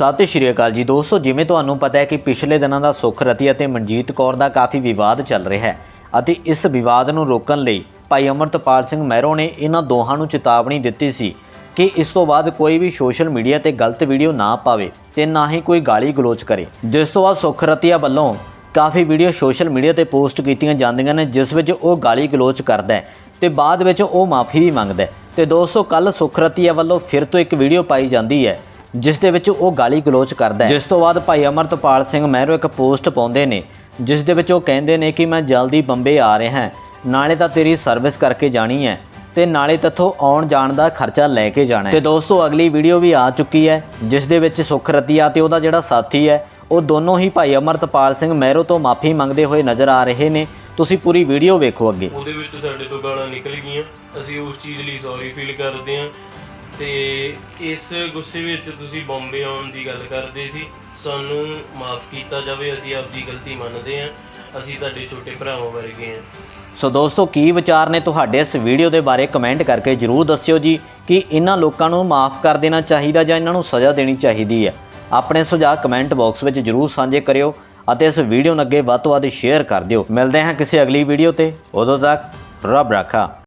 ਸਤਿ ਸ਼੍ਰੀ ਅਕਾਲ ਜੀ ਦੋਸਤੋ, ਜਿਵੇਂ ਤੁਹਾਨੂੰ ਪਤਾ ਹੈ ਕਿ ਪਿਛਲੇ ਦਿਨਾਂ ਦਾ ਸੁਖ ਰਤੀ ਅਤੇ ਮਨਜੀਤ ਕੌਰ ਦਾ ਕਾਫੀ ਵਿਵਾਦ ਚੱਲ ਰਿਹਾ ਹੈ ਅਤੇ ਇਸ ਵਿਵਾਦ ਨੂੰ ਰੋਕਣ ਲਈ ਭਾਈ ਅਮਰਤਪਾਲ ਸਿੰਘ ਮਹਿਰੋ ਨੇ ਇਹਨਾਂ ਦੋਹਾਂ ਨੂੰ ਚੇਤਾਵਨੀ ਦਿੱਤੀ ਸੀ ਕਿ ਇਸ ਤੋਂ ਬਾਅਦ ਕੋਈ ਵੀ ਸੋਸ਼ਲ ਮੀਡੀਆ ਤੇ ਗਲਤ ਵੀਡੀਓ ਨਾ ਪਾਵੇ ਤੇ ਨਾ ਹੀ ਕੋਈ ਗਾਲੀ ਗਲੋਚ ਕਰੇ। ਜਿਸ ਤੋਂ ਬਾਅਦ ਸੁਖ ਰਤੀਆ ਵੱਲੋਂ ਕਾਫੀ ਵੀਡੀਓ ਸੋਸ਼ਲ ਮੀਡੀਆ ਤੇ ਪੋਸਟ ਕੀਤੀਆਂ ਜਾਂਦੀਆਂ ਨੇ, ਜਿਸ ਵਿੱਚ ਉਹ ਗਾਲੀ ਗਲੋਚ ਕਰਦਾ ਹੈ ਤੇ ਬਾਅਦ ਵਿੱਚ ਉਹ ਮਾਫੀ ਵੀ ਮੰਗਦਾ ਹੈ। ਤੇ ਦੋਸਤੋ ਕੱਲ ਸੁਖਰਤੀਆ ਵੱਲੋਂ ਫਿਰ ਤੋਂ ਇੱਕ ਵੀਡੀਓ ਪਾਈ ਜਾਂਦੀ ਹੈ ਜਿਸ ਦੇ ਵਿੱਚ ਉਹ ਗਾਲੀ ਗਲੋਚ ਕਰਦਾ ਹੈ। ਜਿਸ ਤੋਂ ਬਾਅਦ ਭਾਈ ਅਮਰਤਪਾਲ ਸਿੰਘ ਮਹਿਰੋ ਇੱਕ ਪੋਸਟ ਪਾਉਂਦੇ ਨੇ ਜਿਸ ਦੇ ਵਿੱਚ ਉਹ ਕਹਿੰਦੇ ਨੇ ਕਿ ਮੈਂ ਜਲਦੀ ਬੰਬੇ ਆ ਰਿਹਾ ਹਾਂ ਨਾਲੇ ਤਾਂ ਤੇਰੀ ਸਰਵਿਸ ਕਰਕੇ ਜਾਣੀ ਹੈ ਤੇ ਨਾਲੇ ਤੱਥੋਂ ਆਉਣ ਜਾਣ ਦਾ ਖਰਚਾ ਲੈ ਕੇ ਜਾਣਾ ਹੈ। ਤੇ ਦੋਸਤੋ ਅਗਲੀ ਵੀਡੀਓ ਵੀ ਆ ਚੁੱਕੀ ਹੈ ਜਿਸ ਦੇ ਵਿੱਚ ਸੁਖ ਰਤੀਆ ਤੇ ਉਹਦਾ ਜਿਹੜਾ ਸਾਥੀ ਹੈ ਉਹ ਦੋਨੋਂ ਹੀ ਭਾਈ ਅਮਰਤਪਾਲ ਸਿੰਘ ਮਹਿਰੋ ਤੋਂ ਮਾਫੀ ਮੰਗਦੇ ਹੋਏ ਨਜ਼ਰ ਆ ਰਹੇ ਨੇ। ਤੁਸੀਂ ਪੂਰੀ ਵੀਡੀਓ ਵੇਖੋ ਅੱਗੇ। ਉਹਦੇ ਵਿੱਚ ਸਾਡੇ ਤੋਂ ਗਾਲਾਂ ਨਿਕਲ ਗਈਆਂ। ਅਸੀਂ ਉਸ ਚੀਜ਼ ਲਈ ਸੌਰੀ ਫੀਲ ਕਰਦੇ ਹਾਂ। ਤੇ ਇਸ ਗੁੱਸੇ ਵਿੱਚ ਤੁਸੀਂ ਬੰਬੇ ਆਉਣ ਦੀ ਗੱਲ ਕਰਦੇ ਸੀ। ਸਾਨੂੰ ਮਾਫ ਕੀਤਾ ਜਾਵੇ, ਅਸੀਂ ਆਪਦੀ ਗਲਤੀ ਮੰਨਦੇ ਹਾਂ। ਅਸੀਂ ਤੁਹਾਡੇ ਛੋਟੇ ਭਰਾਵਾਂ ਵਰਗੇ ਹਾਂ। ਸੋ ਦੋਸਤੋ, ਕੀ ਵਿਚਾਰ ਨੇ ਤੁਹਾਡੇ ਇਸ ਵੀਡੀਓ ਦੇ ਬਾਰੇ ਕਮੈਂਟ ਕਰਕੇ ਜਰੂਰ ਦੱਸਿਓ ਜੀ ਕਿ ਇਹਨਾਂ ਲੋਕਾਂ ਨੂੰ ਮਾਫ ਕਰ ਦੇਣਾ ਚਾਹੀਦਾ ਜਾਂ ਇਹਨਾਂ ਨੂੰ ਸਜ਼ਾ ਦੇਣੀ ਚਾਹੀਦੀ ਹੈ। ਆਪਣੇ ਸੁਝਾਅ ਕਮੈਂਟ ਬਾਕਸ ਵਿੱਚ ਜਰੂਰ ਸਾਂਝੇ ਕਰਿਓ ਅਤੇ ਇਸ ਵੀਡੀਓ ਨੂੰ ਅੱਗੇ ਵੱਧ ਤੋਂ ਵੱਧ ਸ਼ੇਅਰ ਕਰ ਦਿਓ। ਮਿਲਦੇ ਹਾਂ ਕਿਸੇ ਅਗਲੀ ਵੀਡੀਓ ਤੇ। ਉਦੋਂ ਤੱਕ ਰੱਬ ਰਾਖਾ।